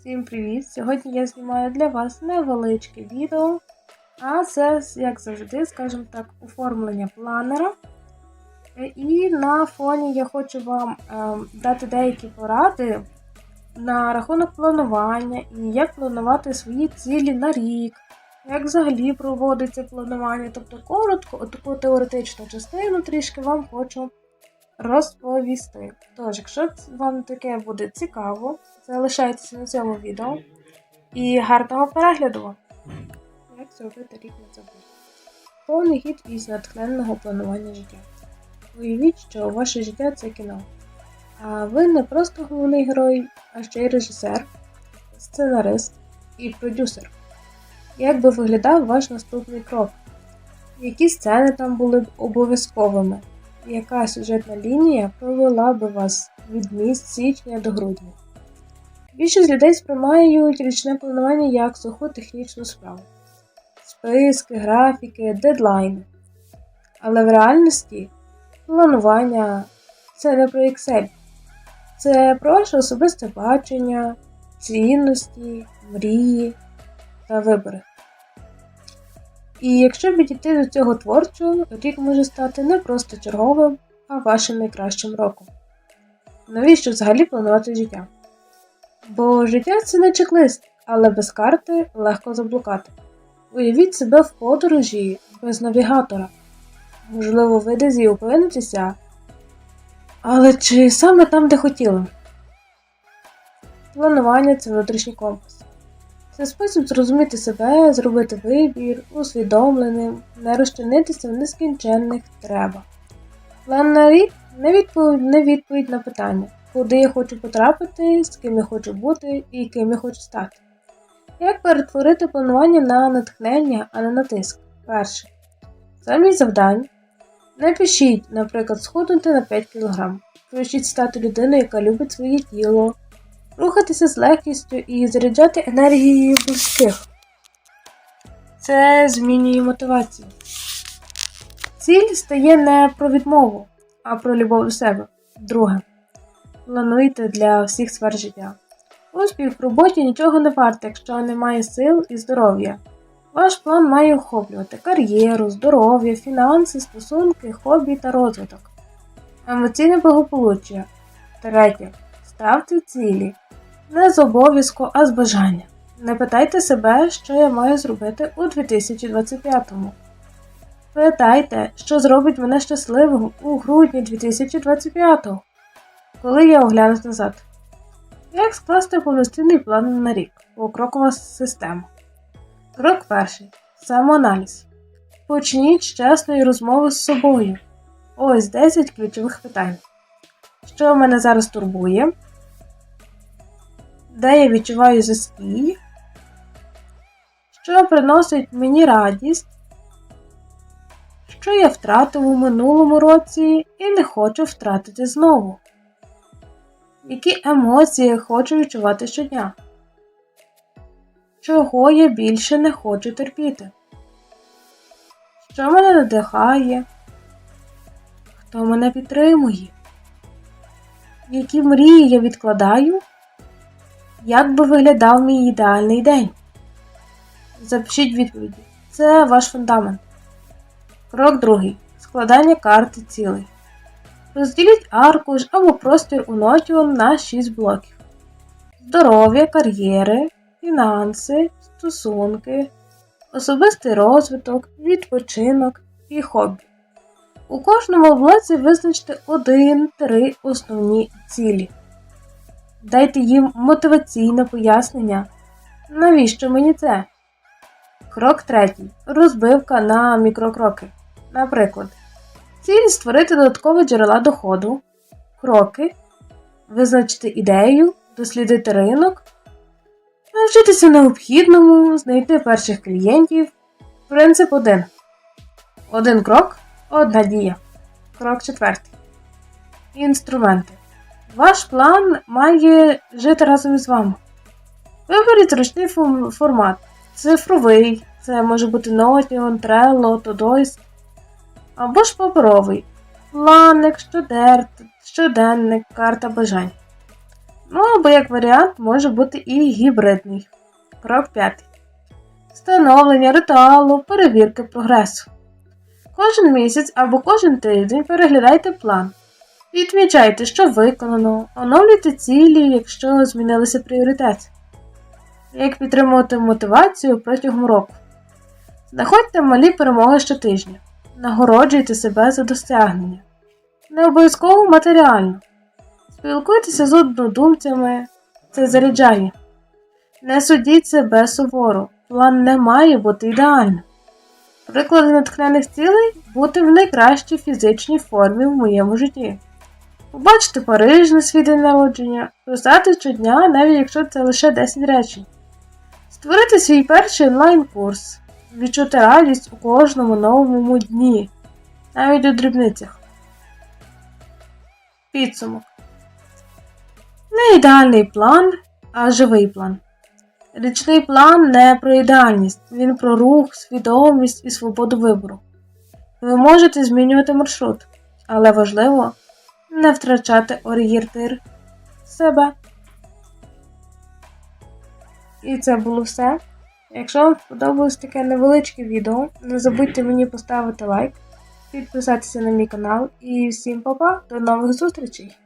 Всім привіт! Сьогодні я знімаю для вас невеличке відео, а це, як завжди, скажімо так, оформлення планера. І на фоні я хочу вам е, дати деякі поради на рахунок планування і як планувати свої цілі на рік, як взагалі проводиться планування. Тобто коротко, таку теоретичну частину трішки вам хочу розповісти. Тож, якщо вам таке буде цікаво, залишайтеся на цьому відео і гарного перегляду! Як зробити рік не забути? Повний хід із натхненного планування життя. Уявіть, що ваше життя це кіно. А ви не просто головний герой, а ще й режисер, сценарист і продюсер. Як би виглядав ваш наступний крок? Які сцени там були б обов'язковими? Яка сюжетна лінія провела би вас від місць січня до грудня? Більшість людей сприймають річне планування як суху технічну справу. Списки, графіки, дедлайни. Але в реальності планування це не про Excel. Це про ваше особисте бачення, цінності, мрії та вибори. І якщо підійти до цього творчо, рік може стати не просто черговим, а вашим найкращим роком. Навіщо взагалі планувати життя? Бо життя це не чек-лист, але без карти легко заблукати. Уявіть себе в подорожі без навігатора. Можливо, ви десь і опинитеся, але чи саме там, де хотіли? Планування це внутрішній компас. Це спосіб зрозуміти себе, зробити вибір, усвідомленим, не розчинитися в нескінченних треба. План на рік не відповідь, не відповідь на питання, куди я хочу потрапити, з ким я хочу бути і ким я хочу стати. Як перетворити планування на натхнення, а не на тиск? Перше. Замість завдань. Не пишіть, наприклад, схуднути на 5 кг. Пишіть стати людиною, яка любить своє тіло, рухатися з легкістю і заряджати енергією близьких. Це змінює мотивацію. Ціль стає не про відмову, а про любов до себе. Друге. Плануйте для всіх сфер життя. Успіх в роботі нічого не варте, якщо немає сил і здоров'я. Ваш план має охоплювати кар'єру, здоров'я, фінанси, стосунки, хобі та розвиток. Емоційне благополуччя. Третє. Ставте цілі. Не з обов'язку, а з бажання. Не питайте себе, що я маю зробити у 2025-му. Питайте, що зробить мене щасливим у грудні 2025-го, коли я оглянусь назад. Як скласти повноцінний план на рік? Покрокова система. Крок перший. Самоаналіз. Почніть з чесної розмови з собою. Ось 10 ключових питань. Що мене зараз турбує? Де я відчуваю заспій? Що приносить мені радість? Що я втратив у минулому році і не хочу втратити знову? Які емоції хочу відчувати щодня? Чого я більше не хочу терпіти? Що мене надихає? Хто мене підтримує? Які мрії я відкладаю? Як би виглядав мій ідеальний день? Запишіть відповіді. Це ваш фундамент. Крок другий. Складання карти цілей. Розділіть аркуш або простір у Notion на 6 блоків. Здоров'я, кар'єри, фінанси, стосунки, особистий розвиток, відпочинок і хобі. У кожному блоці визначте 1-3 основні цілі. Дайте їм мотиваційне пояснення. Навіщо мені це? Крок третій. Розбивка на мікрокроки. Наприклад, ціль створити додаткові джерела доходу, кроки, визначити ідею, дослідити ринок, навчитися необхідному, знайти перших клієнтів. Принцип 1. Один крок, одна дія. Крок четвертий. Інструменти. Ваш план має жити разом із вами. Виберіть зручний фом- формат. Цифровий, це може бути Notion, Trello, Todoist, або ж паперовий. Планник, щодер, щоденник, карта бажань. Ну або як варіант може бути і гібридний. Крок 5. Встановлення ритуалу перевірки прогресу. Кожен місяць або кожен тиждень переглядайте план. Відмічайте, що виконано, оновлюйте цілі, якщо змінилися пріоритети. Як підтримувати мотивацію протягом року. Знаходьте малі перемоги щотижня. Нагороджуйте себе за досягнення. Не обов'язково матеріально. Спілкуйтеся з однодумцями, це заряджає. Не судіть себе суворо. План не має бути ідеальним. Приклади натхнених цілей бути в найкращій фізичній формі в моєму житті. Побачити Париж на свій день народження, писати щодня, навіть якщо це лише 10 речень. Створити свій перший онлайн-курс, відчути радість у кожному новому дні, навіть у дрібницях. Підсумок. Не ідеальний план, а живий план. Річний план не про ідеальність, він про рух, свідомість і свободу вибору. Ви можете змінювати маршрут, але важливо не втрачати орієнтир себе. І це було все. Якщо вам сподобалось таке невеличке відео, не забудьте мені поставити лайк, підписатися на мій канал і всім па-па, до нових зустрічей!